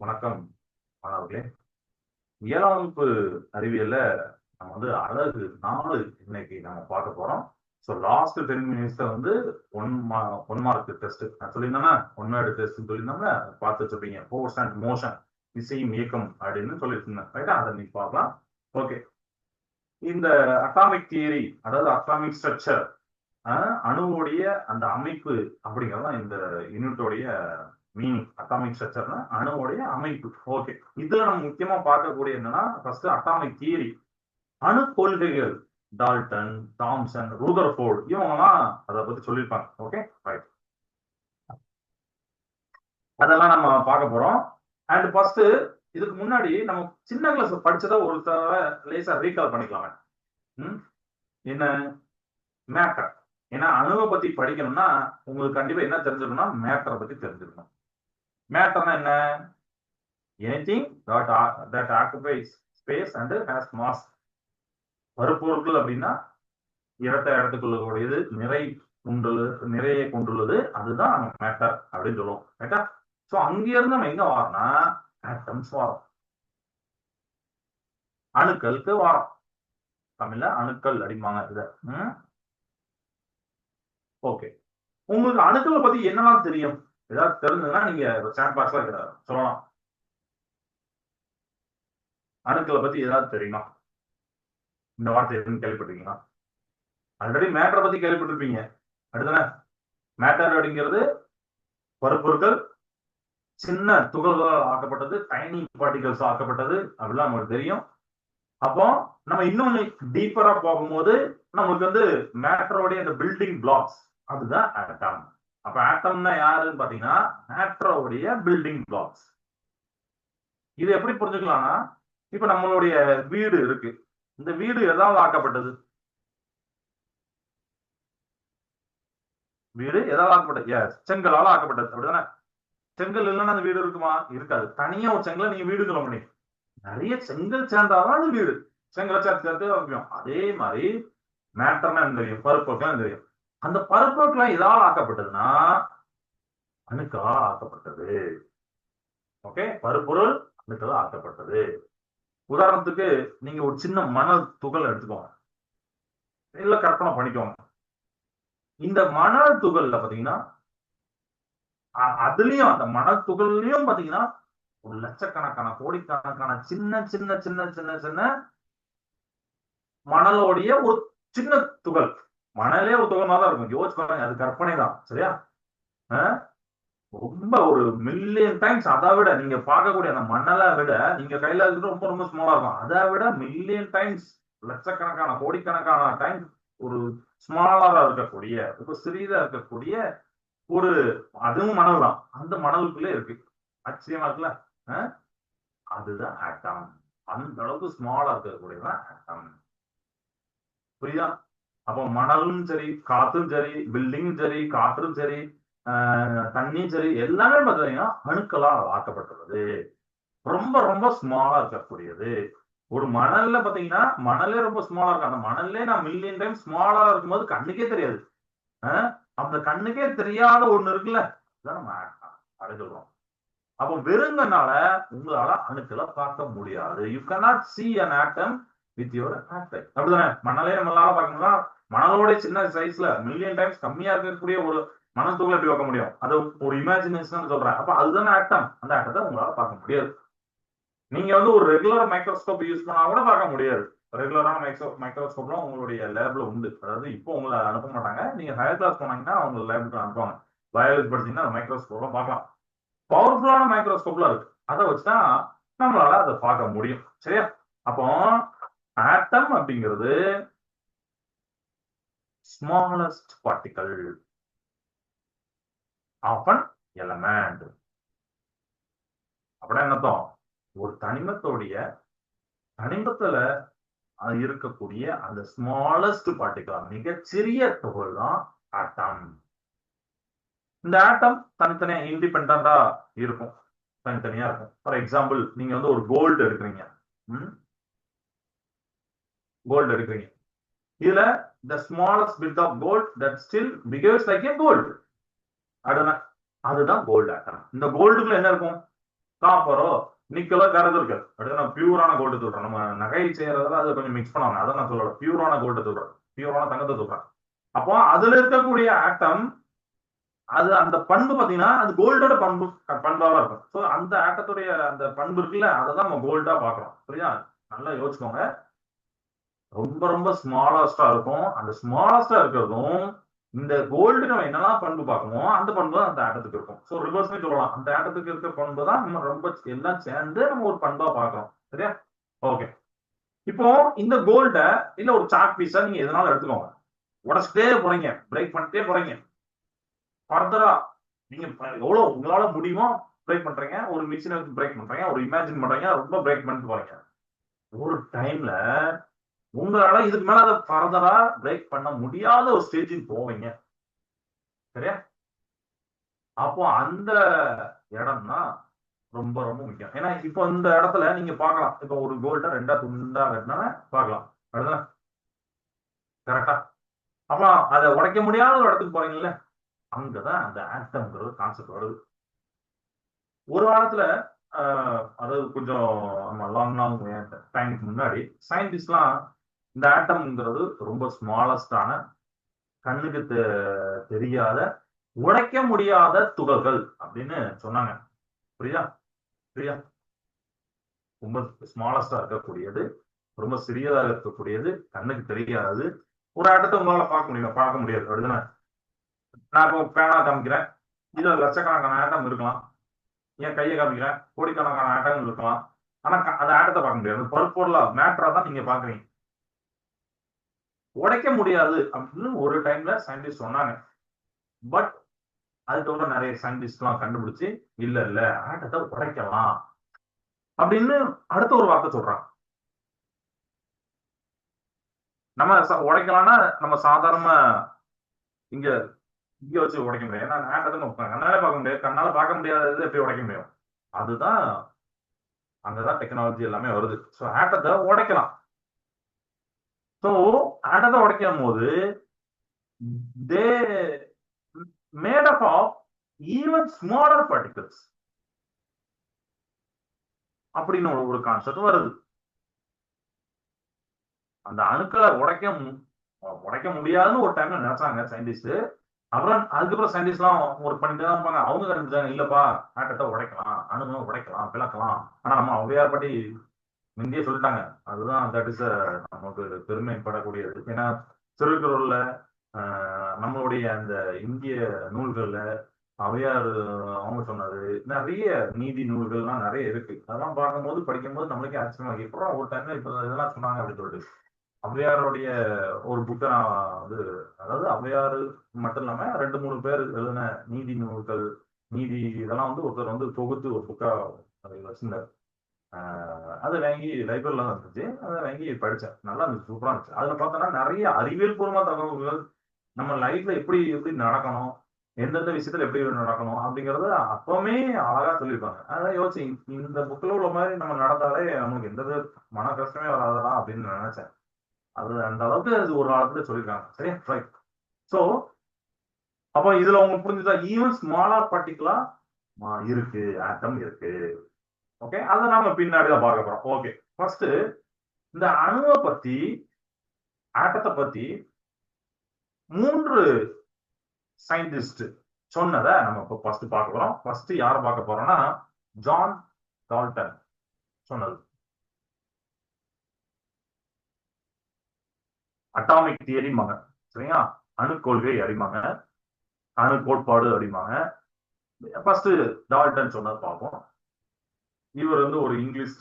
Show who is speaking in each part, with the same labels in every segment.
Speaker 1: வணக்கம் மாணவர்களே. ஏழாம் வகுப்பு அறிவியல்ல நம்ம வந்து அழகு நாலு இன்னைக்கு நம்ம பார்க்க போறோம். ஸோ லாஸ்ட் டென் மினிட்ஸ்ல வந்து ஒன் மா ஒன் மார்க் டெஸ்ட் நான் சொல்லியிருந்தேன்னா ஒன் வேர்டு டெஸ்ட் சொல்லியிருந்தோம்னா பார்த்து வச்சிருப்பீங்க ஃபோர்ஸ் அண்ட் மோஷன் இசையும் இயக்கம் அப்படின்னு சொல்லியிருந்தேன். ரைட்டா அதை நீ பார்க்கலாம். ஓகே இந்த அட்டாமிக் தியரி அதாவது அட்டாமிக் ஸ்ட்ரக்சர் அணுவுடைய அந்த அமைப்பு அப்படிங்கிறது இந்த யூனிட்டோடைய மீனிங் அட்டாமிக் ஸ்ட்ரக்சர்னா அணுவுடைய அமைப்பு. ஓகே இதுல நம்ம முக்கியமா பார்க்கக்கூடிய என்னன்னா ஃபர்ஸ்ட் அட்டாமிக் தியரி அணு கொள்கைகள் டால்டன் தாம்சன் ரூதர்ஃபோர்டு இவங்கெல்லாம் அதை பத்தி சொல்லியிருப்பாங்க. ஓகே ரைட் அதெல்லாம் நம்ம பார்க்க போறோம். அண்ட் ஃபர்ஸ்ட் இதுக்கு முன்னாடி நம்ம சின்ன கிளாஸ் படிச்சதை ஒரு தடவை லேசா ரீகால் பண்ணிக்கலாமே. என்ன? மேட்டர் ஏன்னா அணுவை பத்தி படிக்கணும்னா உங்களுக்கு கண்டிப்பா என்ன தெரிஞ்சிருக்கணும்னா மேட்டரை பத்தி தெரிஞ்சிருக்கணும். மேட்டர்னா என்ன? Anything that that occupies space and has mass பருப்பொருட்கள் அப்படின்னா இரட்டை இடத்துக்குள்ளக்கூடியது நிறை கொண்டுள்ளது நிறைய கொண்டுள்ளது அதுதான் நம்ம மேட்டர் அப்படின்னு சொல்லுவோம். ரைட்டா ஸோ அங்கிருந்து நம்ம எங்க வரோம்னா ஆட்டம்ஸ் வரோம். அணுக்களுக்கு வரோம். தமிழ்ல அணுக்கள் அடிப்பாங்க இத. ஓகே உங்களுக்கு அணுக்களை பத்தி என்னெல்லாம் தெரியும்? ஏதாவது தெரிஞ்சதுன்னா நீங்க சாட் பாக்ஸ்ல இருக்கிற சொல்லலாம். அணுக்களை பத்தி ஏதாவது தெரியுமா? இந்த வார்த்தை எதுன்னு கேள்விப்பட்டிருக்கீங்களா? ஆல்ரெடி மேட்டரை பத்தி கேள்விப்பட்டிருப்பீங்க. அடுத்தன மேட்டர் அப்படிங்கிறது பருப்பொருட்கள் சின்ன துகள்களால் ஆக்கப்பட்டது டைனி பார்ட்டிகல்ஸ் ஆக்கப்பட்டது அப்படிலாம் நமக்கு தெரியும். அப்போ நம்ம இன்னொன்னு டீப்பரா போகும்போது நம்மளுக்கு வந்து மேட்டரோடைய அந்த பில்டிங் பிளாக்ஸ் அதுதான் ஆட்டம் அப்ப ஆட்டம்னா யாருன்னு பாத்தீங்கன்னா மேட்ரோடைய பில்டிங் பிளாக்ஸ் இது எப்படி புரிஞ்சுக்கலாம்னா இப்ப நம்மளுடைய வீடு இருக்கு. இந்த வீடு எதாவது ஆக்கப்பட்டது? வீடு எதாவது ஆக்கப்பட்டது? எஸ் செங்கலால ஆக்கப்பட்டது. அப்படிதானே? செங்கல் இல்லைன்னா அந்த வீடு இருக்குமா? இருக்காது. தனியா ஒரு செங்கலை நீங்க வீடு சொல்ல முடியும் நிறைய செங்கல் சேர்ந்தாதான் அது வீடு. செங்கலை சேர்த்து சேர்த்து வைக்கும் அதே மாதிரி மேட்டர்னா தெரியும்? பருப்புக்கெல்லாம் தெரியும்? அந்த பருப்புக்கெல்லாம் எதாவது ஆக்கப்பட்டதுன்னா அணுக்களால் ஆக்கப்பட்டது. ஓகே? பருப்பொருள் அணுக்களா ஆக்கப்பட்டது. உதாரணத்துக்கு நீங்க ஒரு சின்ன மணல் துகள் எடுத்துக்கோங்க. இல்ல கற்பனை பண்ணிக்கோங்க. இந்த மணல் துகள்ல பாத்தீங்கன்னா அதுலயும் அந்த மணல் துகள்லயும் பாத்தீங்கன்னா ஒரு லட்சக்கணக்கான கோடிக்கணக்கான சின்ன சின்ன சின்ன சின்ன சின்ன மணலோடைய ஒரு சின்ன துகள். மணலே ஒரு துகமா தான் இருக்கும். யோசிச்சு அது கற்பனை தான். சரியா? ரொம்ப ஒரு மில்லியன் டைம்ஸ் அதை விட நீங்க பார்க்கக்கூடிய அந்த மணலை விட நீங்க கையில இருக்கிறது ரொம்ப ரொம்ப ஸ்மாலா இருக்கும். அதை விட மில்லியன் டைம்ஸ் லட்சக்கணக்கான கோடிக்கணக்கான டைம்ஸ் ஒரு ஸ்மாலரா இருக்கக்கூடிய ரொம்ப சிறியதா இருக்கக்கூடிய ஒரு அதுவும் மணல் தான். அந்த மணலுக்குள்ளே இருக்கு. ஆச்சரியமா இருக்குல்ல? அதுதான் ஆட்டம் அந்த அளவுக்கு ஸ்மாலா இருக்கக்கூடியதான் ஆட்டம் புரியுதா? அப்போ மணலும் சரி காத்தும் சரி பில்டிங்கும் சரி காற்றும் சரி தண்ணியும் சரி எல்லாமே பார்த்தீங்கன்னா அணுக்களால் ஆக்கப்பட்டுள்ளது ரொம்ப ரொம்ப ஸ்மாலா இருக்கக்கூடியது. ஒரு மணல்ல பாத்தீங்கன்னா மணலே ரொம்ப ஸ்மாலா இருக்கும் அந்த மணல்லே நான் மில்லியன் டைம் ஸ்மாலா இருக்கும்போது கண்ணுக்கே தெரியாது அந்த கண்ணுக்கே தெரியாத ஒண்ணு இருக்குல்ல இதான் நம்ம அப்படி அப்போ வெறுங்கனால உங்களால அணுக்களை பார்க்க முடியாது you cannot see an atom with your actor அப்படிதானே மணலே நம்மளால பார்க்கணும்னா மனதோட சின்ன சைஸ்ல மில்லியன் டைம்ஸ் கம்மியா இருக்கக்கூடிய ஒரு மனத்துக்குள்ள எப்படி வைக்க முடியும்? அது ஒரு இமேஜினேஷன் சொல்றேன். அப்ப அதுதானே ஆட்டம் அந்த ஆட்டத்தை உங்களால பார்க்க முடியாது. நீங்க வந்து ஒரு ரெகுலர் மைக்ரோஸ்கோப் யூஸ் பண்ணா கூட பார்க்க முடியாது. ரெகுலரான மைக்ரோ மைக்ரோஸ்கோப்லாம் உங்களுடைய லேப்ல உண்டு. அதாவது இப்போ உங்களை அனுப்ப மாட்டாங்க. நீங்க ஹையர் கிளாஸ் போனாங்கன்னா அவங்க லேப்ல அனுப்புவாங்க. பயாலஜி படிச்சீங்கன்னா மைக்ரோஸ்கோப்லாம் பார்க்கலாம். பவர்ஃபுல்லான மைக்ரோஸ்கோப்லாம் இருக்கு. அதை வச்சுதான் நம்மளால அதை பார்க்க முடியும். சரியா? அப்போ ஆட்டம் அப்படிங்கிறது ஸ்மாலஸ்ட் of an element. அப்படின்னா என்னத்தம்? ஒரு தனிமத்தோடைய தனிமத்துல இருக்கக்கூடிய அந்த ஸ்மாலஸ்ட் பார்ட்டிகல் மிகச்சிறிய துகள் தான் ஆட்டம் இந்த ஆட்டம் தனித்தனியா இண்டிபெண்டா இருக்கும். தனித்தனியா இருக்கும். ஃபார் எக்ஸாம்பிள் நீங்க வந்து ஒரு கோல்டு எடுக்கிறீங்க. கோல்டு எடுக்கிறீங்க. இதுல the smallest bit of gold that still behaves like a gold அடுத்த அதுதான் கோல்டு ஆட்டம் இந்த கோல்டுக்குள்ள என்ன இருக்கும்? காப்பரோ நிக்கலோ கருது இருக்கு. அடுத்து நான் பியூரான கோல்டு சொல்றேன் நம்ம நகை செய்யறதுல அதை கொஞ்சம் மிக்ஸ் பண்ணுவாங்க அதை நான் சொல்லல. பியூரான கோல்டு சொல்றேன் பியூரான தங்கத்தை சொல்றேன் அப்போ அதுல இருக்கக்கூடிய ஆட்டம் அது அந்த பண்பு பாத்தீங்கன்னா அது கோல்டோட பண்பு பண்பாவா இருக்கும். ஸோ அந்த ஆட்டத்துடைய அந்த பண்பு இருக்குல்ல அதை தான் நம்ம கோல்டா பாக்குறோம் சரியா நல்லா யோசிச்சுக்கோங்க. ரொம்ப ரொம்ப ஸ்மாலஸ்டா இருக்கும். அந்த ஸ்மாலஸ்டா இருக்கிறதும் இந்த கோல்டு நம்ம என்னெல்லாம் பண்பு பார்க்கணுமோ அந்த பண்பு தான் அந்த ஆட்டத்துக்கு இருக்கும். ஸோ ரிவர்ஸ்மே சொல்லலாம். அந்த ஆட்டத்துக்கு இருக்கிற பண்பு தான் நம்ம ரொம்ப எல்லாம் சேர்ந்து நம்ம ஒரு பண்பா பார்க்கணும். சரியா? ஓகே இப்போ இந்த கோல்ட இல்ல ஒரு சாக் பீஸா நீங்க எதனால எடுத்துக்கோங்க. உடச்சிட்டே போறீங்க. பிரேக் பண்ணிட்டே போறீங்க. ஃபர்தரா நீங்க எவ்வளவு உங்களால முடியுமோ பிரேக் பண்றீங்க. ஒரு மிஷினை வச்சு பிரேக் பண்றீங்க. ஒரு இமேஜின் பண்றீங்க. ரொம்ப பிரேக் பண்ணிட்டு போறீங்க. ஒரு டைம்ல உங்களால இதுக்கு மேல அதை ஃபர்தரா பிரேக் பண்ண முடியாத ஒரு ஸ்டேஜுக்கு போவீங்க. சரியா? அப்போ அந்த இடம் தான் ரொம்ப ரொம்ப முக்கியம். ஏன்னா இப்போ இந்த இடத்துல நீங்க பாக்கலாம் இப்போ ஒரு கோல்ட ரெண்டா துண்டா வெட்டினா பாக்கலாம் கரெக்டா அப்ப அதை உடைக்க முடியாத ஒரு இடத்துக்கு போறீங்கல்ல? அங்கதான் அந்த ஆட்டம்ங்கிறது கான்செப்ட் வருது. ஒரு வாரத்துல ஆஹ், அதாவது கொஞ்சம் நம்ம லாங் லாங் டைமுக்கு முன்னாடி சயின்டிஸ்ட்லாம் இந்த ஆட்டம்ங்கிறது ரொம்ப ஸ்மாலஸ்டான கண்ணுக்கு தெ- தெரியாத உடைக்க முடியாத துகள்கள் அப்படின்னு சொன்னாங்க. புரியுதா? புரியா ரொம்ப ஸ்மாலஸ்டா இருக்கக்கூடியது ரொம்ப சிறியதா இருக்கக்கூடியது கண்ணுக்கு தெரியாது. ஒரு ஆட்டத்தை உங்களால பார்க்க முடியும்? பார்க்க முடியாது. அப்படிதானே? நான் இப்போ பேனா காமிக்கிறேன். இதுல லட்சக்கணக்கான ஆட்டம் இருக்கலாம். என் கையை காமிக்கிறேன். கோடிக்கணக்கான ஆட்டங்கள் இருக்கலாம். ஆனா க- அந்த ஆட்டத்தை பார்க்க முடியாது. பருப்பொருளா மேட்ரா தான் நீங்க பாக்குறீங்க உடைக்க முடியாது அப்படின்னு ஒரு டைம்ல சயின்டிஸ்ட் சொன்னாங்க. பட் அதுக்கப்புறம் நிறைய சயின்டிஸ்ட் எல்லாம் கண்டுபிடிச்சு இல்ல இல்ல ஆட்டத்தை உடைக்கலாம். அப்படின்னு அடுத்த ஒரு வார்த்தை சொல்றாங்க. நம்ம உடைக்கலாம்னா நம்ம சாதாரண இங்க இங்க வச்சு உடைக்க முடியாது. ஏன்னா ஆட்டத்தை கண்ணால பார்க்க முடியாது. கண்ணால பார்க்க முடியாதது எப்படி உடைக்க முடியும்? அதுதான் அங்கதான் டெக்னாலஜி எல்லாமே வருது. ஸோ ஆட்டத்தை உடைக்கலாம். ஸோ ஆட்டத்தை உடைக்கும் போது they made up of even smaller particles அப்படின்னு ஒரு- ஒரு கான்செப்ட் வருது. அந்த அணுக்களை உடைக்க உடைக்க முடியாதுன்னு ஒரு டைம்ல நினைச்சாங்க சயின்டிஸ்ட் அப்புறம் அதுக்கப்புறம் சயின்டிஸ்ட்லாம் ஒர்க் பண்ணிட்டு தான் இருப்பாங்க. அவங்க கண்டுச்சாங்க இல்லப்பா ஆட்டத்தை உடைக்கலாம். அணுகளை உடைக்கலாம் பிளக்கலாம் ஆனா நம்ம ஔவையார் படி முந்தையே சொல்லிட்டாங்க. அதுதான் தட் இஸ் நமக்கு பெருமைப்படக்கூடியது. ஏன்னா திருக்குறள்ல நம்மளுடைய அந்த இந்திய நூல்கள்ல அவையார் அவங்க சொன்னது நிறைய நீதி நூல்கள்லாம் நிறைய இருக்கு. அதெல்லாம் பார்க்கும்போது படிக்கும்போது நம்மளுக்கே ஆச்சரியமாக இருக்கு. இப்போ ஒரு டைம்ல இப்போ இதெல்லாம் சொன்னாங்க அப்படின்னு சொல்லிட்டு. அவையாருடைய ஒரு புக்கை நான் வந்து அதாவது ஔவையார் மட்டும் இல்லாம ரெண்டு மூணு பேர் எழுதின நீதி நூல்கள் நீதி இதெல்லாம் வந்து ஒருத்தர் வந்து தொகுத்து ஒரு புக்கா வச்சிருந்தார். அது வாங்கி லைப்ரரியில தான் இருந்துச்சு. அதை வாங்கி படிச்சேன். நல்லா இருந்துச்சு. சூப்பராக இருந்துச்சு. அதில் பார்த்தோன்னா நிறைய அறிவியல் பூர்வமாக தகவல்கள் நம்ம லைஃப்ல எப்படி எப்படி நடக்கணும் எந்தெந்த விஷயத்துல எப்படி நடக்கணும் அப்படிங்கறத அப்பவுமே அழகா சொல்லியிருப்பாங்க. அதான் யோசிச்சு இந்த புக்கில் உள்ள மாதிரி நம்ம நடந்தாலே நமக்கு எந்த மன கஷ்டமே வராதடா அப்படின்னு நினைச்சேன். அது அந்த அளவுக்கு அது ஒரு காலத்துல சொல்லியிருக்காங்க. சரியா? ரைட் ஸோ அப்போ இதுல உங்களுக்கு புரிஞ்சுதா? ஈவன் ஸ்மாலா பார்ட்டிகளா இருக்கு ஆட்டம் இருக்கு. ஓகே அதை நாம பின்னாடி தான் பார்க்க போறோம் ஓகே ஃபர்ஸ்ட் இந்த அணுவை பத்தி ஆட்டத்தை பத்தி மூன்று சயின்டிஸ்ட் சொன்னதை நம்ம இப்போ ஃபர்ஸ்ட் பார்க்க போறோம். ஃபர்ஸ்ட் யார் பார்க்க போறோம்னா ஜான் டால்டன் சொன்னது. அட்டாமிக் தியரிம்பாங்க சரியா? அணு கொள்கை அறிமாங்க அணு கோட்பாடு அப்படிம்பாங்க ஃபர்ஸ்ட் டால்டன் சொன்னது பார்ப்போம். இவர் வந்து ஒரு இங்கிலீஷ்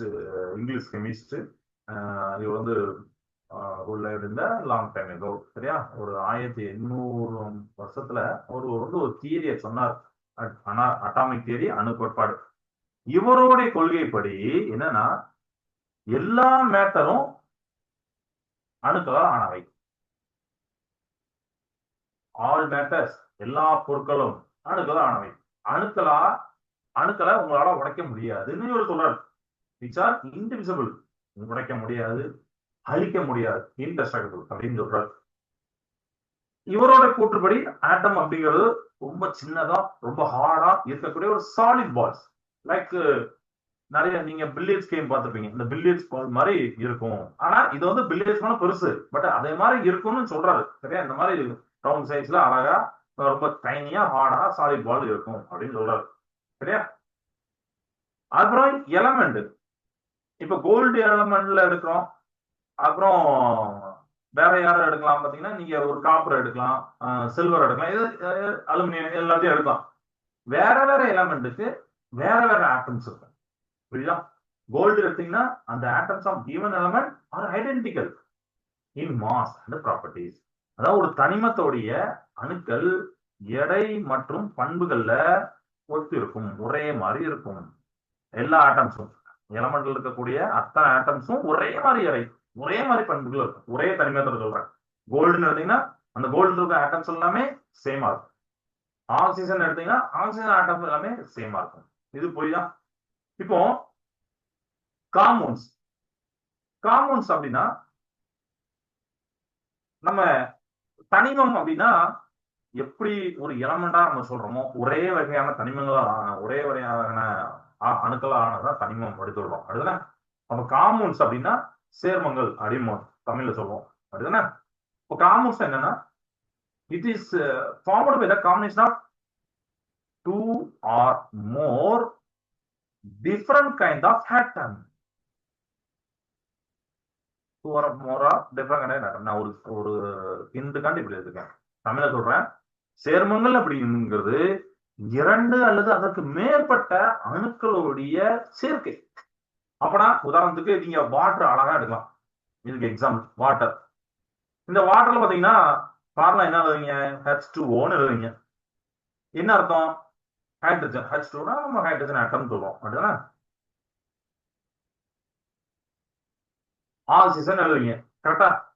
Speaker 1: இங்கிலீஷ் கெமிஸ்ட் இவர் வந்து உள்ள இருந்த லாங் டைம் ஏதோ சரியா? ஒரு ஆயிரத்தி எண்ணூறு வருஷத்துல ஒரு வந்து ஒரு தியரியை சொன்னார். அட்டாமிக் தியரி அணு கோட்பாடு. இவருடைய கொள்கைப்படி என்னன்னா எல்லா மேட்டரும் அணுக்களால் ஆனவை. ஆல் மேட்டர்ஸ் எல்லா பொருட்களும் அணுக்களால் ஆனவை. அணுக்களா அணுக்களை உங்களால உடைக்க முடியாதுன்னு இவர் சொல்றாரு. விச் ஆர் இன்டிவிசிபிள் உடைக்க முடியாது அழிக்க முடியாது இன்டஸ்ட்ரக்டபிள் அப்படின்னு சொல்றாரு. இவரோட கூற்றுப்படி ஆட்டம் அப்படிங்கிறது ரொம்ப சின்னதா ரொம்ப ஹார்டா இருக்கக்கூடிய ஒரு சாலிட் பால்ஸ் லைக் நிறைய நீங்க பில்லியட்ஸ் கேம் பார்த்துருப்பீங்க. இந்த பில்லியட்ஸ் பால் மாதிரி இருக்கும். ஆனா இது வந்து பில்லியட்ஸ் பால் பெருசு. பட் அதே மாதிரி இருக்கும்னு சொல்றாரு. சரியா? இந்த மாதிரி ரவுண்ட் சைஸ்ல அழகா ரொம்ப டைனியா ஹார்டா சாலிட் பால் இருக்கும் அப்படின்னு சொல்றாரு. சரியா அப்புறம் எலமெண்ட் இப்ப கோல்டு எலமெண்ட்ல எடுக்கிறோம் அப்புறம் வேற யாரும் எடுக்கலாம் பாத்தீங்கன்னா நீங்க ஒரு காப்பர் எடுக்கலாம் சில்வர் எடுக்கலாம் இது அலுமினியம் எல்லாத்தையும் எடுக்கலாம். வேற வேற எலமெண்ட்டுக்கு வேற வேற ஆட்டம்ஸ் இருக்கும். புரியுதா? கோல்டு எடுத்தீங்கன்னா அந்த atoms of even element are identical in mass and properties அதாவது ஒரு தனிமத்தோடைய அணுக்கள் எடை மற்றும் பண்புகள்ல ஒத்து இருக்கும் ஒரே மாதிரி இருக்கும். எல்லா ஆட்டம்ஸும் எலமெண்ட்ல இருக்கக்கூடிய அத்தனை ஆட்டம்ஸும் ஒரே மாதிரி எடை ஒரே மாதிரி பண்புகள் இருக்கும். ஒரே தனிமத்தில் சொல்றேன். கோல்டுன்னு எடுத்தீங்கன்னா அந்த கோல்டு இருக்க ஆட்டம்ஸ் எல்லாமே சேமா இருக்கும். ஆக்சிஜன் எடுத்தீங்கன்னா ஆக்சிஜன் ஆட்டம்ஸ் எல்லாமே சேமா இருக்கும். இது புரியுதா? இப்போ காம்பவுண்ட்ஸ் காம்பவுண்ட்ஸ் அப்படின்னா நம்ம தனிமம் அப்படின்னா எப்படி ஒரு எலமெண்டா நம்ம சொல்றோமோ ஒரே வகையான தனிமங்களா ஒரே வகையான அ- அணுக்களா ஆனதான் தனிமம் அப்படி சொல்றோம். அப்படிதானே? அப்ப காம்பவுண்ட்ஸ் அப்படின்னா சேர்மங்கள் அப்படின்னு தமிழ்ல சொல்லுவோம். அப்படிதானே? இப்போ காமூன்ஸ் என்னன்னா it is formed by the combination of two or more different kind of atom two or more of different kind of நான் ஒரு ஒரு ஹிந்துக்காண்டி இப்படி இருக்கேன் தமிழ சொல்றேன். சேர்மங்கள் அப்படிங்கிறது இரண்டு அல்லது அதற்கு மேற்பட்ட அணுக்களுடைய சேர்க்கை. அப்பனா உதாரணத்துக்கு நீங்க வாட்டர் அழகா எடுக்கலாம். இதுக்கு எக்ஸாம்பிள் வாட்டர் இந்த வாட்டர்ல பாத்தீங்கன்னா ஃபார்முலா என்ன எழுதுவீங்க? ஹெச் டூ ஓன்னு எழுதுவீங்க. என்ன அர்த்தம்? ஹைட்ரஜன் ஹெச் டூனா நம்ம ஹைட்ரஜன் அட்டம் சொல்றோம். அப்படின்னா ஆக்சிஜன் எழுதுவீங்க. கரெக்டா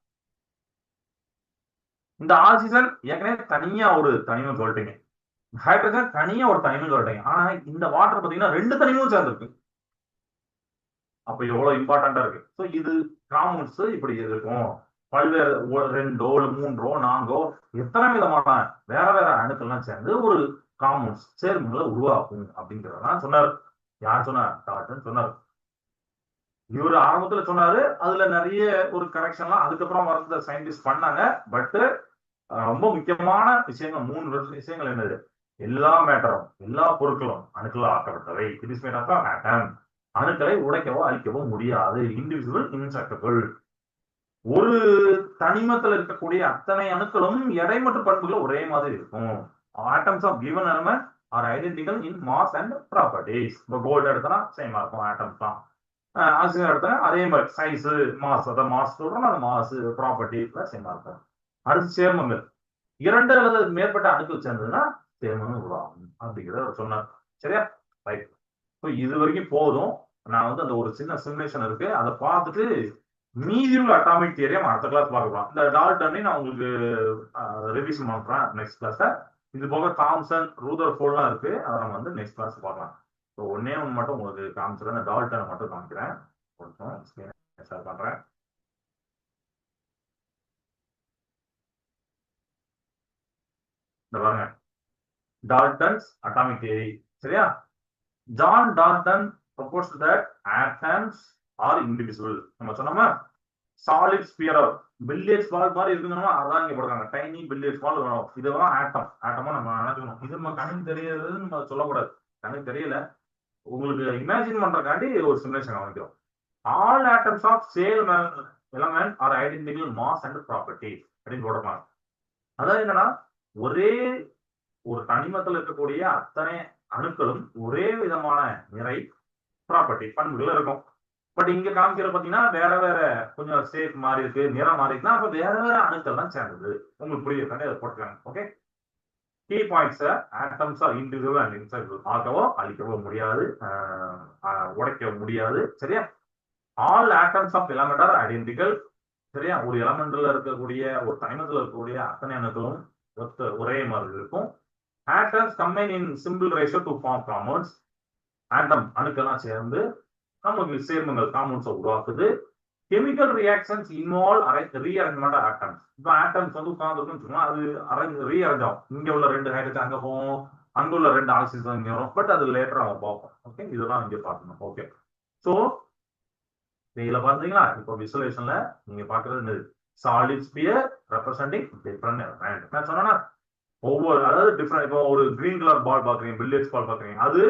Speaker 1: இந்த ஆக்சிஜன் ஏற்கனவே தனியா ஒரு தனிமம் சொல்லிட்டீங்க ஹைட்ரஜன் தனியா ஒரு தனிமம் சொல்லிட்டீங்க ஆனா இந்த வாட்டர் பாத்தீங்கன்னா ரெண்டு தனிமும் சேர்ந்துருக்கு. அப்ப எவ்வளவு இம்பார்ட்டண்டா இருக்கு. ஸோ இது காமன்ஸ் இப்படி இருக்கும். பல்வேறு ரெண்டோ மூன்றோ நான்கோ எத்தனை விதமான வேற வேற அணுக்கள்லாம் சேர்ந்து ஒரு காமன்ஸ் சேர்மங்களை உருவாக்கும் அப்படிங்கிறதான் சொன்னார். யார் சொன்னார்? டாக்டர்னு சொன்னார். இவர் ஆரம்பத்துல சொன்னாரு. அதுல நிறைய ஒரு கரெக்ஷன்லாம் அதுக்கப்புறம் வந்த சயின்டிஸ்ட் பண்ணாங்க. பட் ரொம்ப முக்கியமான விஷயங்கள் மூணு விஷயங்கள் என்னது? எல்லா மேட்டரும் எல்லா பொருட்களும் அணுக்களால் ஆக்கப்பட்டவை. இட் இஸ் மேட்டம் அணுக்களை உடைக்கவோ அழிக்கவோ முடியாது. இண்டிவிஜுவல் இன்செக்டபிள் ஒரு தனிமத்தில் இருக்கக்கூடிய அத்தனை அணுக்களும் எடை மற்றும் பண்புகள் ஒரே மாதிரி இருக்கும். Atoms of given element are identical in mass and properties இப்போ கோல்டு எடுத்தனா சேமா இருக்கும் ஆட்டம்ஸ் தான். ஆக்சிஜன் எடுத்தா அதே மாதிரி சைஸ் மாஸ் அதான் மாஸ் சொல்றோம் அந்த மாஸ் ப்ராப்பர்ட்டி சேமா இருக்கும். அடுத்து சேர்மங்கள் இரண்டு அல்லது மேற்பட்ட அணுக்கள் சேர்ந்ததுன்னா சேர்மங்கள் உருவாகும் அப்படிங்கிறத அவர் சொன்னார். சரியா? ரைட் ஸோ இது வரைக்கும் போதும். நான் வந்து அந்த ஒரு சின்ன சிமுலேஷன் இருக்கு. அதை பார்த்துட்டு மீதி உள்ள அட்டாமிக் தியரியை அடுத்த கிளாஸ் பார்க்கலாம். இந்த டால்டனை நான் உங்களுக்கு ரிவிஷன் பண்ணுறேன் நெக்ஸ்ட் கிளாஸ்ல இது போக தாம்சன் ரூதர் ஃபோல்லாம் இருக்கு. அதை நம்ம வந்து நெக்ஸ்ட் கிளாஸ் பார்க்கலாம். ஸோ ஒன்னே ஒன்று மட்டும் உங்களுக்கு காமிச்சிடுறேன். இந்த டால்டனை மட்டும் காமிக்கிறேன். கொஞ்சம் ஷேர் பண்றேன். இந்த பாருங்க டால்டன்ஸ் அட்டாமிக் தியரி சரியா? John Dalton propose that atoms are individual நம்ம சொன்னோமா? சாலிட் ஸ்பியர் பில்லியர்ஸ் பால் மாதிரி இருக்குங்கன்னா அதான் இங்க போடுறாங்க டைனி பில்லியர்ஸ் பால் இதெல்லாம் ஆட்டம் ஆட்டமா நம்ம நினைச்சுக்கணும் இது நம்ம கண்ணுக்கு தெரியறதுன்னு நம்ம சொல்லக்கூடாது. கண்ணுக்கு தெரியல. உங்களுக்கு இமேஜின் பண்றதுக்காண்டி ஒரு சிமுலேஷன் கவனிக்கிறோம் all atoms of same element are identical mass and property அப்படின்னு போடுறாங்க அதாவது என்னன்னா ஒரே ஒரு தனிமத்தில் இருக்கக்கூடிய அத்தனை அணுக்களும் ஒரே விதமான நிறை ப்ராப்பர்ட்டி பண்புகள் இருக்கும். பட் இங்க காமிக்கிற பாத்தீங்கன்னா வேற வேற கொஞ்சம் ஷேப் மாறி இருக்கு நிறம் மாறி இருக்குன்னா அப்ப வேற வேற அணுக்கள் தான் சேர்ந்தது. உங்களுக்கு புரியுது அதை போட்டுக்காங்க okay key points atoms are individual and இன்செக்டிவ் ஆகவோ அழிக்கவோ முடியாது ஆஹ் உடைக்க முடியாது சரியா? All atoms of element are identical சரியா? ஒரு எலமெண்ட்ல இருக்கக்கூடிய ஒரு தனிமத்தில் இருக்கக்கூடிய அத்தனை அணுக்களும் ஒத்த ஒரே மாதிரி இருக்கும். Atoms combine in simple ratio to form compounds atom அணுக்கெல்லாம் சேர்ந்து நமக்கு சேர்மங்கள் காம்பவுண்ட்ஸை உருவாக்குது. Chemical reactions involve a rearrangement atoms இப்போ ஆட்டம்ஸ் வந்து உட்காந்துருக்குன்னு சொன்னால் அது அரேஞ்ச் ரீஅரேஞ்ச் ஆகும். இங்கே உள்ள ரெண்டு ஹைட்ரஜன் அங்கே போகும் அங்குள்ள ரெண்டு ஆக்சிஜன் வரும். பட் அது லேட்டர் நம்ம பார்ப்போம். ஓகே இதெல்லாம் இங்கே பார்க்கணும். ஓகே ஸோ இதில் பார்த்தீங்களா? இப்போ விசுவலேஷன்ல நீங்க பாக்குறது என்னது? Solid sphere representing different element நான் சொன்னா ஒவ்வொரு அதாவது டிஃப்ரெண்ட் இப்போ ஒரு கிரீன் கலர் பால் பாக்குறீங்க பில்லியர்ஸ் பால் பாக்குறீங்க அது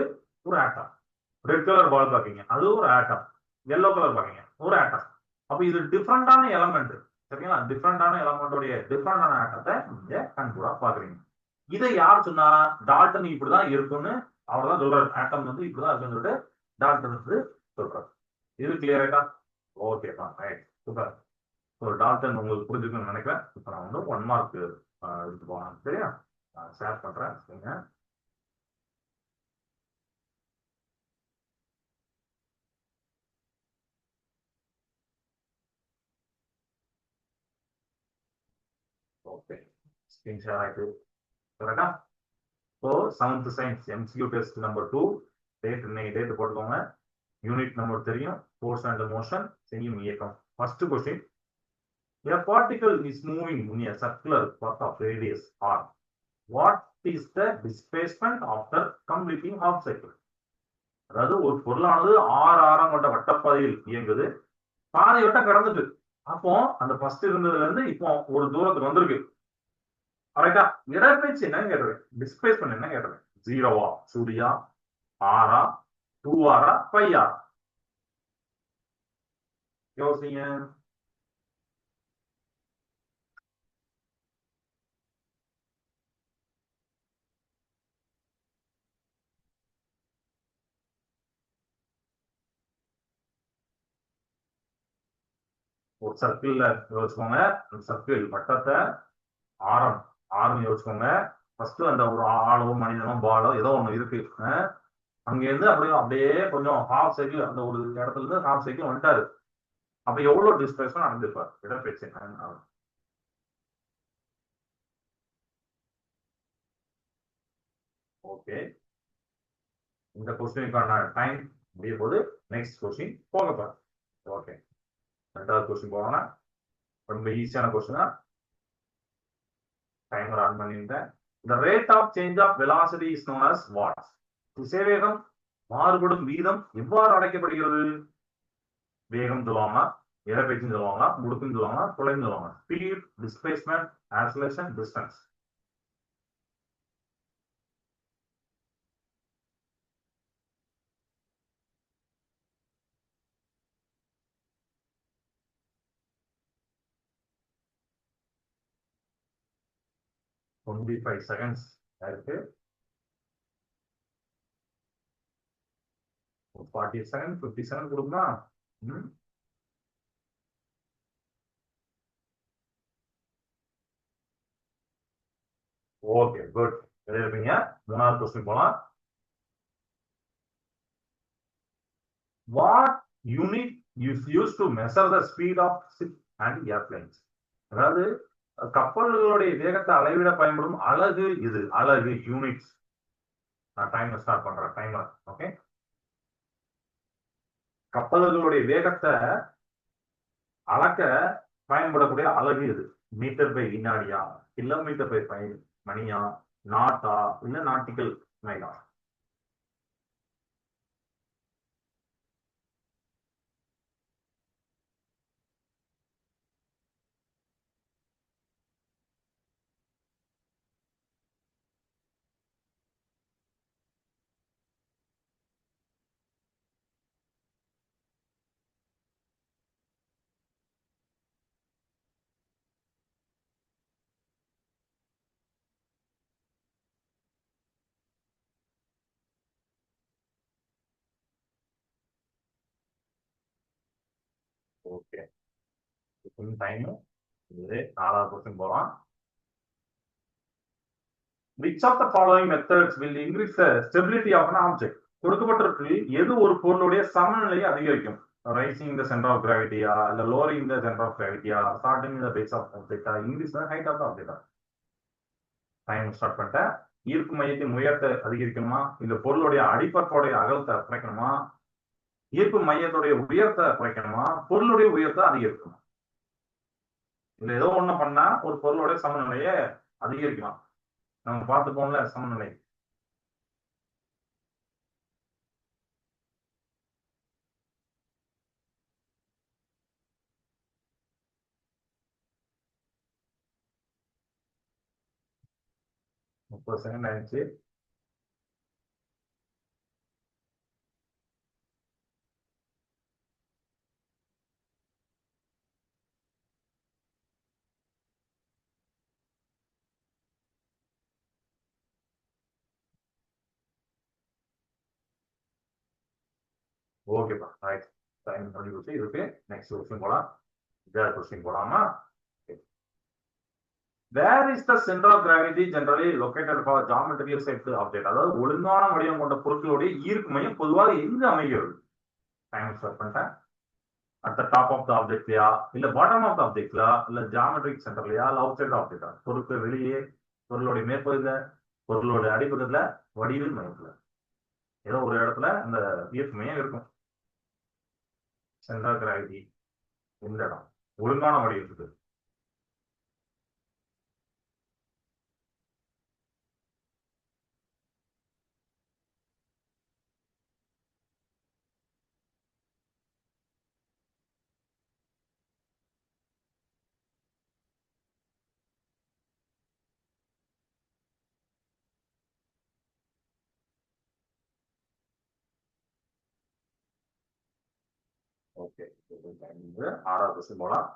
Speaker 1: ஒரு ஆட்டம் ரெட் கலர் பால் பாக்குறீங்க அது ஒரு ஆட்டம் எல்லோ கலர் பாக்குறீங்க ஒரு ஆட்டம் அப்போ இது டிஃப்ரெண்டான எலமெண்ட் சரிங்களா? டிஃப்ரெண்டான எலமெண்டோடைய டிஃப்ரெண்டான ஆட்டத்தை நீங்க கண்கூடா பாக்குறீங்க இதை யார் சொன்னாரா? டால்டன் இப்படிதான் இருக்கும்னு அவர் தான் சொல்றாரு. ஆட்டம் வந்து இப்படிதான் இருக்குன்னு சொல்லிட்டு டால்டன் வந்து சொல்றாரு. இது கிளியரா ஓகேப்பா ரைட் சூப்பர் ஒரு டாக்டர் உங்களுக்கு புரிஞ்சுக்கணும்னு நினைக்கிறேன். இப்போ நான் வந்து ஒன் மார்க் எடுத்து போகலாம் சரியா? நான் ஷேர் பண்ணுறேன் சரிங்க. ஓகே ஷேர் ஆயிட்டு. கரெக்டா so seventh science MCQ test number two date இன்னைக்கு டேட் போட்டுக்கோங்க. யூனிட் நம்பர் தெரியும். ஃபோர்ஸ் அண்ட் மோஷன் செய்யும் இயக்கம். First question A particle is moving in a circular path of radius r. What is the displacement after completing half cycle? அதாவது ஒரு பொருளானது ஆறு ஆறாம் கொண்ட வட்டப்பாதையில் இயங்குது. பாதை வட்டம் கடந்துட்டு. அப்போ அந்த ஃபர்ஸ்ட் இருந்ததுல இருந்து இப்போ ஒரு தூரத்துக்கு வந்திருக்கு. கரெக்டா இடப்பெயர்ச்சி என்ன கேட்டுறேன் டிஸ்பிளேஸ்மெண்ட் என்ன கேட்டுறேன் ஜீரோவா சூரியா ஆறா டூ ஆரா ஃபைவ் ஆர் யோசிங்க. ஒரு சர்க்கிள்ல யோசிச்சுக்கோங்க. அந்த சர்க்கிள் வட்டத்தை ஆரம் ஆரம் யோசிச்சுக்கோங்க. ஃபர்ஸ்ட் அந்த ஒரு ஆளோ மனிதனோ பாலோ ஏதோ ஒண்ணு இருக்கு. அங்கேருந்து அப்படியே அப்படியே கொஞ்சம் ஹாஃப் சைக்கிள் அந்த ஒரு இடத்துல இருந்து ஹாஃப் சைக்கிள் வந்துட்டாரு. அப்ப எவ்வளவு டிஸ்பிளேஸ்மெண்ட் நடந்திருப்பார் இடப்பெயர்ச்சி. ஓகே. இந்த கொஸ்டினுக்கான டைம் முடிய போது நெக்ஸ்ட் கொஸ்டின் போக பாரு ஓகே. ரெண்டாவது கொஸ்டின் போவாங்க ரொம்ப ஈஸியான கொஸ்டின் தான் டைமர் ஆன் பண்ணியிருந்தேன். The rate of change of velocity is known as what? திசைவேகம் மாறுபடும் வீதம் எவ்வாறு அடைக்கப்படுகிறது? வேகம் சொல்லுவாங்க இடப்பெயர்ச்சின்னு சொல்லுவாங்க முடுக்குன்னு சொல்லுவாங்க தொலைன்னு சொல்லுவாங்க speed displacement acceleration distance twenty five seconds இருக்கு ஃபார்ட்டி செகண்ட் ஃபிஃப்டி செகண்ட் கொடுக்குமா ம் ஓகே குட் எழுதிருப்பீங்க மூணாவது கொஸ்டின் போலாம் what unit use use to measure the speed of ship and airplanes அதாவது கப்பல்களுடைய வேகத்தை அளவிட பயன்படும் அழகு இது. அலகு யூனிட்ஸ் நான் டைம்ல ஸ்டார்ட் பண்றேன் டைமர் ஓகே கப்பல்களுடைய வேகத்தை அளக்க பயன்படக்கூடிய அலகு இது. மீட்டர் பை வினாடியா? கிலோமீட்டர் பை பை மணியா? நாட்டா? இல்ல நாட்டிக்கல் மைலா ஓகே டைம் இது நாலாவது கொஸ்டின் போலாம். Which of the following methods will increase stability of an object கொடுக்கப்பட்டிருக்கு எது ஒரு பொருளுடைய சமநிலையை அதிகரிக்கும்? ரைசிங் த சென்டர் ஆஃப் கிராவிட்டியா இல்ல லோரிங் த சென்டர் ஆஃப் கிராவிட்டியா ஸ்டார்டிங் த பேஸ் ஆஃப் ஆப்ஜெக்டா இன்க்ரீஸ் த ஹைட் ஆஃப் ஆப்ஜெக்டா டைம் ஸ்டார்ட் பண்ணிட்டேன். ஈர்ப்பு மையத்தின் உயரத்தை அதிகரிக்கணுமா? இந்த பொருளுடைய அடிப்பக்கோடைய அகலத்தை குறைக்கணுமா? ஈர்ப்பு மையத்துடைய உயரத்தை குறைக்கணுமா? பொருளுடைய உயரத்தை அதிகரிக்கணும். இல்ல ஏதோ ஒண்ணு பண்ணா ஒரு பொருளோட சமநிலையை அதிகரிக்கலாம். நம்ம பார்த்துப்போம்ல சமநிலை. முப்பது செகண்ட் ஆயிடுச்சு. ஓகேப்பா ரைட் டைம் முடிஞ்சு கொடுத்து இருக்கு நெக்ஸ்ட் கொஸ்டின் போலாம். தேர்ட் கொஸ்டின் போலாமா? Where is the centre of gravity generally located for geometrical set object அதாவது ஒழுங்கான வடிவம் கொண்ட பொருட்களுடைய ஈர்ப்பு மையம் பொதுவாக எங்கு அமைகிறது? டைம் ஸ்டார்ட் பண்ணிட்டேன் at the top of the ஆப்ஜெக்ட்லயா இல்ல பாட்டம் ஆஃப் த ஆப்ஜெக்ட்லயா இல்ல ஜாமெட்ரிக் சென்டர்லயா இல்ல அவுட் சைட் ஆப்ஜெக்டா பொருட்கள் வெளியே பொருளுடைய மேற்பகுதியில பொருளோட அடிப்பகுதியில வடிவில் மையத்துல ஏதோ ஒரு இடத்துல அந்த ஈர்ப்பு மையம் இருக்கும். சென்டர் கிராவிட்டி இந்த இடம். ஒழுங்கான வடிவத்துக்கு ஓகே ஆறாவது கொஸ்டின் போலாம்.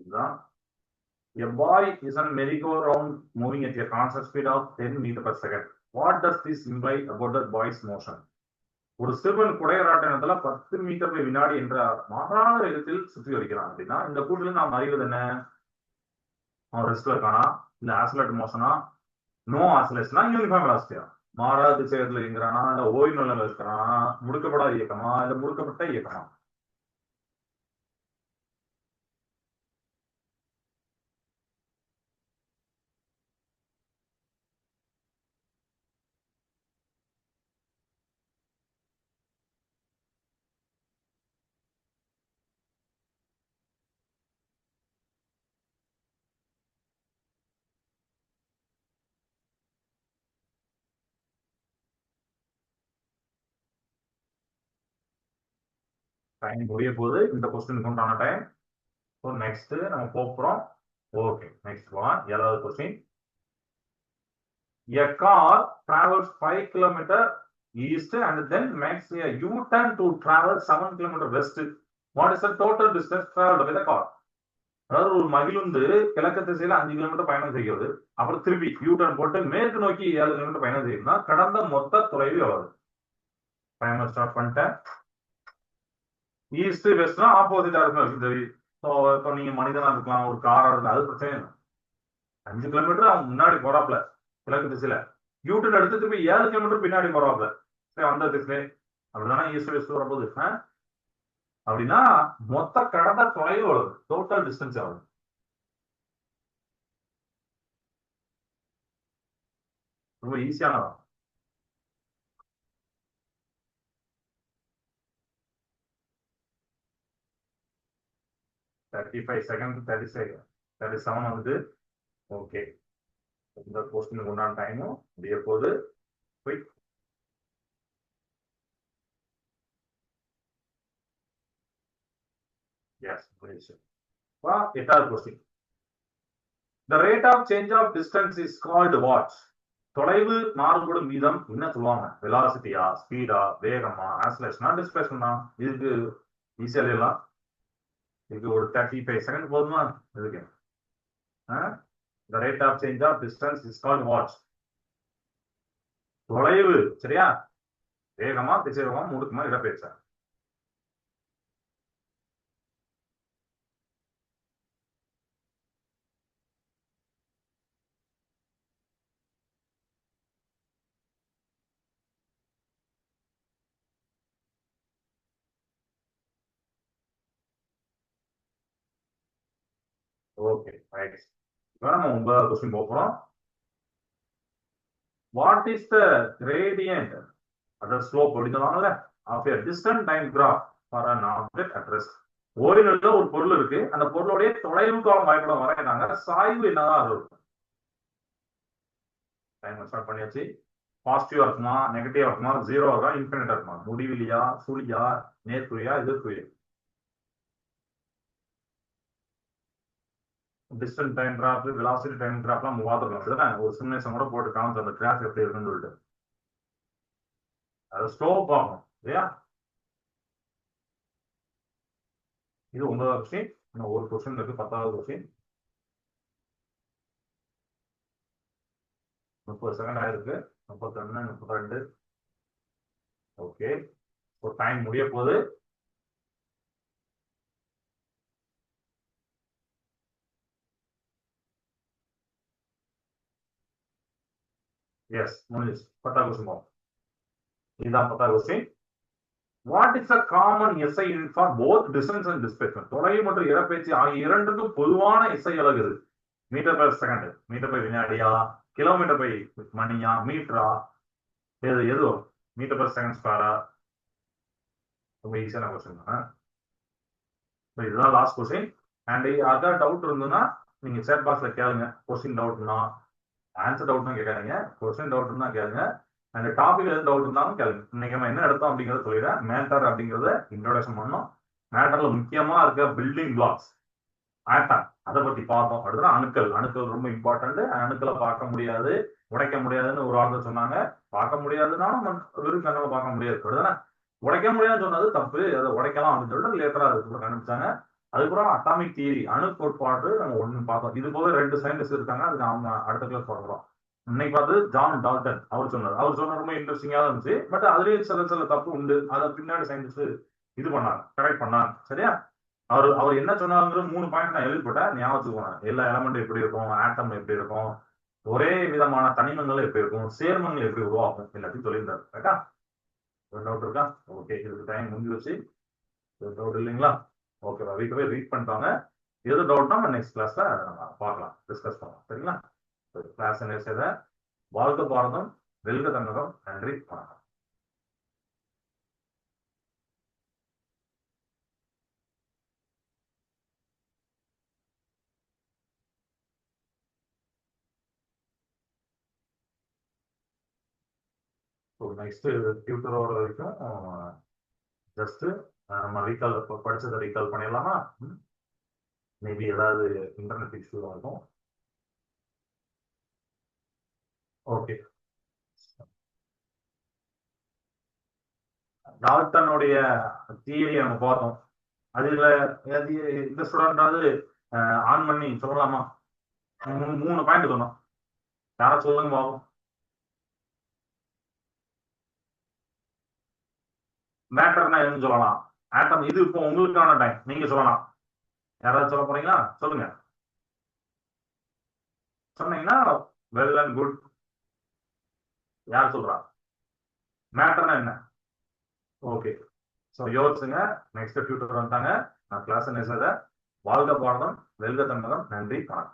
Speaker 1: இதுதான். A boy is on merry-go-round moving at a constant speed of 10 meter per second. What does this imply about the boy's motion? ஒரு சிறுவன் குடையராட்டனத்துல பத்து மீட்டர் per வினாடி என்ற மாறாத வேகத்தில் சுற்றி வருகிறான் அப்படின்னா இந்த கூட்டில நாம் அறிவது என்ன? அவன் ரெஸ்ட்ல இருக்கானா? இல்ல ஆசலேட் மோஷனா நோ ஆசலேஷனா யூனிஃபார்ம் வெலாசிட்டியா மாறாத திசையத்துல இருக்கிறானா இல்ல ஓய்வு நிலையில இருக்கிறானா? முடுக்கப்படாத இயக்கமா? இல்ல முடுக்கப்பட்ட இயக்கமா? டைம் முடிய போது இந்த கொஸ்டினுக்கு உண்டான டைம் ஸோ நெக்ஸ்ட் நம்ம போகிறோம் ஓகே நெக்ஸ்ட் வா ஏழாவது question A car travels 5 kilometre east and then makes a U-turn to travel 7 kilometer west. What is the total distance traveled by the car? அதாவது ஒரு மகிழுந்து கிழக்கு திசையில அஞ்சு கிலோமீட்டர் பயணம் செய்கிறது. அப்புறம் திருப்பி யூ டர்ன் போட்டு மேற்கு நோக்கி ஏழு கிலோமீட்டர் பயணம் செய்யணும்னா கடந்த மொத்த தொலைவு எவ்வளவு? டைமர் ஸ்டார்ட் பண்ணிட்டேன். ஈஸ்ட் வெஸ்ட்னா ஆப்போசிட்டா இருக்கும். சரி ஸோ இப்போ நீங்க மனிதனா இருக்கலாம் ஒரு காரா இருக்கலாம் அது பிரச்சனை இல்லை. அஞ்சு கிலோமீட்டர் அவங்க முன்னாடி போறாப்ல கிழக்கு திசையில. யூட்டன் எடுத்து திருப்பி ஏழு கிலோமீட்டர் பின்னாடி போறாப்ல. சரி அந்த திசை அப்படிதானே ஈஸ்ட் வெஸ்ட் வரப்போகுது அப்படின்னா மொத்த கடந்த தொலைவு வருது டோட்டல் டிஸ்டன்ஸ் ஆகுது ரொம்ப ஈஸியானதான் thirty five second thirty second thirty seven வந்து ஓகே இந்த கொஸ்டினுக்கு உண்டான டைமும் முடிய போகுது. குயிக் எஸ் முடிச்சு வா எட்டாவது question the rate of change of distance is called what தொலைவு மாறுபடும் வீதம் என்ன சொல்லுவாங்க? வெலாசிட்டியா ஸ்பீடா வேகமா ஆஸ்லேஷனா டிஸ்பிளேஸ்மெண்டா இதுக்கு ஈஸியா எழுதலாம். இது ஒரு தேர்ட்டி ஃபைவ் செகண்ட் போதுமா இதுக்கு the rate of change of distance is call what தொலைவு சரியா? வேகமா திசைவேகமா முடுக்கமா இடப்பெயர்ச்சா ஓகே ரைட் இப்போ நம்ம ஒன்பதாவது கொஸ்டின் போகிறோம் வாட் இஸ் த கிரேடியன்ட் அதாவது ஸ்லோப் அப்படின்னு சொல்லுவாங்கல்ல of a distant time graph for an object at rest ஓரினுள்ள ஒரு பொருள் இருக்கு. அந்த பொருளுடைய தொலைவு காலம் வரைபடம் வரையினாங்க சாய்வு என்னதான் இருக்கும் டைம் ஸ்டார்ட் பண்ணியாச்சு. பாசிட்டிவா இருக்குமா? நெகட்டிவா இருக்குமா? ஜீரோ இருக்கா? இன்ஃபினிட்டா இருக்குமா? முடிவிலியா? சுழியா? நேர்குறியா? எதிர்குறியா? Distance time graph velocity time கிராஃப்லாம் பார்த்துருக்கோம் அப்படிதானே ஒரு சிமுலேஷன் கூட போட்டு காமிச்சு அந்த கிராஃப் எப்படி இருக்குன்னு சொல்லிட்டு. அது ஸ்டோப் ஆகும் இல்லையா? இது ஒன்பதாவது கொஸ்டின் இன்னும் ஒரு கொஸ்டின் இருக்கு பத்தாவது கொஸ்டின் முப்பது செகண்ட் ஆயிருக்கு. முப்பத்தொன்னு முப்பத்தி ரெண்டு. ஓகே ஒரு டைம் முடிய போகுது. எஸ் முடிஞ்சிச்சு பத்தாவது கொஸ்டின் பார்ப்போம் இதுதான் பத்தாவது question what is a common SI for both distance and displacement தொலைவு மற்றும் இடப்பெயர்ச்சி ஆகிய இரண்டுக்கும் பொதுவான எஸ்ஐ அலகு இது metre per second metre per வினாடியா? Kilometre by மணியா? மீட்டரா எது எது மீட்டர் பர் செகண்ட் ஸ்கொயரா ரொம்ப ஈஸியான கொஸ்டின் தான்? இதுதான் லாஸ்ட் கொஸ்டின் அண்ட் அதான் டவுட் இருந்ததுன்னா நீங்க சேட் பாக்ஸ்ல கேளுங்க. கொஸ்டின் டவுட்னா ஆன்சர் டவுட்னா கேட்காதீங்க. கொஸ்டின் டவுட்னா கேளுங்க. அந்த டாபிக் எது டவுட் இருந்தாலும் கேளுங்க. இன்னைக்கு நம்ம என்ன எடுத்தோம் அப்படிங்கறத சொல்லிடுறேன். மேட்டர் அப்படிங்கறத இன்ட்ரோடக்ஷன் பண்ணோம் மேட்டர்ல முக்கியமா இருக்க பில்டிங் பிளாக்ஸ் ஆட்டம் அதை பத்தி பார்த்தோம். அடுத்து அணுக்கள். அணுக்கள் ரொம்ப இம்பார்ட்டன்ட் அணுக்களை பார்க்க முடியாது. உடைக்க முடியாதுன்னு ஒரு ஆர்டர் சொன்னாங்க. பார்க்க முடியாதுனாலும் வெறும் கண்ணால பார்க்க முடியாது. அப்படிதானே உடைக்க முடியாதுன்னு சொன்னது தப்பு. அதை உடைக்கலாம் அப்படின்னு சொல்லிட்டு லேட்டரா அதுக்கு கண்டுபிடிச்சாங்க. அதுக்கப்புறம் அட்டாமிக் தியரி அணு கோட்பாடு நம்ம ஒண்ணு பார்த்தோம். இது போல ரெண்டு சயின்டிஸ்ட் இருக்காங்க. அதுக்கு அவங்க அடுத்த கிளாஸ் பார்க்குறோம் இன்னைக்கு பார்த்து ஜான் டால்டன் அவர் சொன்னார். அவர் சொன்ன ரொம்ப இன்ட்ரெஸ்டிங்கா இருந்துச்சு. பட் அதுலயும் சில சில தப்பு உண்டு. அதை பின்னாடி சயின்டிஸ்ட் இது பண்ணார். கரெக்ட் பண்ணார். சரியா? அவர் அவர் என்ன சொன்னாங்கிற மூணு பாயிண்ட் நான் எழுதிப்பட்டேன் ஞாபகத்துக்கு எல்லா எலமெண்ட் எப்படி இருக்கும்? ஆட்டம் எப்படி இருக்கும்? ஒரே விதமான தனிமங்கள் எப்படி இருக்கும்? சேர்மங்கள் எப்படி உருவாகும்? எல்லாத்தையும் சொல்லியிருந்தார். கரெக்டா டவுட் இருக்கா? ஓகே இதுக்கு டைம் முடிஞ்சிருச்சு. டவுட் இல்லைங்களா? ஓகேவா வீட்டுக்கு ரீட் பண்ணிட்டாங்க. எது டவுட்னா நம்ம நெக்ஸ்ட் கிளாஸ்ல நம்ம பார்க்கலாம் டிஸ்கஸ் பண்ணலாம் சரிங்களா? கிளாஸ் என்ன செய்த? வாழ்க பாரதம் வெல்க தமிழகம் நன்றி வணக்கம். ஸோ நெக்ஸ்ட் டியூட்டரோட வரைக்கும் ஜஸ்ட்டு நம்ம ரீகால் படிச்சதை ரீகால் பண்ணிடலாமா? மேபி ஏதாவது இன்டர்நெட் இஷ்யூ இருக்கும். ஓகே டால்டனுடைய தியரி நம்ம பார்த்தோம். அதுல இந்த ஸ்டூடெண்டாவது ஆன் பண்ணி சொல்லலாமா? மூணு பாயிண்ட் சொன்னோம். யார சொல்லுங்க பாவம் மேட்டர்னா என்னன்னு சொல்லலாம். ஆட்டம் இது இப்போ உங்களுக்கான டைம் நீங்க சொல்லலாம். யாராவது சொல்ல போறீங்களா? சொல்லுங்க. சொன்னீங்கன்னா வெல் அண்ட் குட் யார் சொல்றா? மேட்டர்னா என்ன? ஓகே ஸோ யோசிச்சுங்க. நெக்ஸ்ட் ஃபியூச்சர் வந்தாங்க. நான் கிளாஸ் என்ன வாழ்க பாரதம். வெல்க தமிழகம் நன்றி. வணக்கம்.